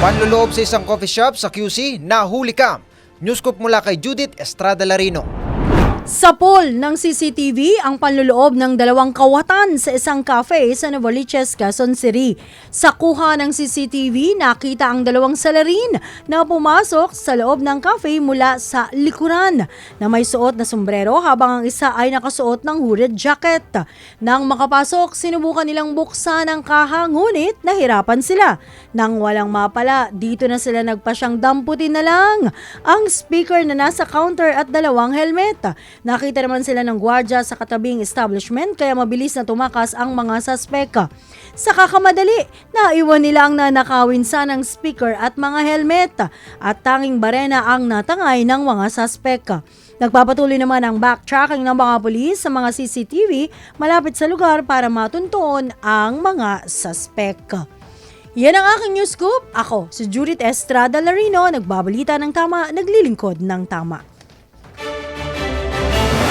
Panluloob sa isang coffee shop sa QC, nahuli ka. Newscoop mula kay Judith Estrada Larino. Sa poll ng CCTV, ang panluloob ng dalawang kawatan sa isang cafe sa Novaliches, Quezon City. Sa kuha ng CCTV, nakita ang dalawang salarin na pumasok sa loob ng cafe mula sa likuran na may suot na sombrero habang ang isa ay nakasuot ng hooded jacket. Nang makapasok, sinubukan nilang buksan ang kaha ngunit nahirapan sila. Nang walang mapala, dito na sila nagpasyang damputin na lang ang speaker na nasa counter at dalawang helmet. Nakita naman sila ng gwardya sa katabing establishment kaya mabilis na tumakas ang mga suspek. Sa kakamadali, naiwan nila ang nanakawin sanang speaker at mga helmet at tanging barena ang natangay ng mga suspek. Nagpapatuloy naman ang backtracking ng mga pulis sa mga CCTV malapit sa lugar para matunton ang mga suspek. Yan ang aking news scoop. Ako, si Judith Estrada Larino, nagbabalita ng tama, naglilingkod ng tama.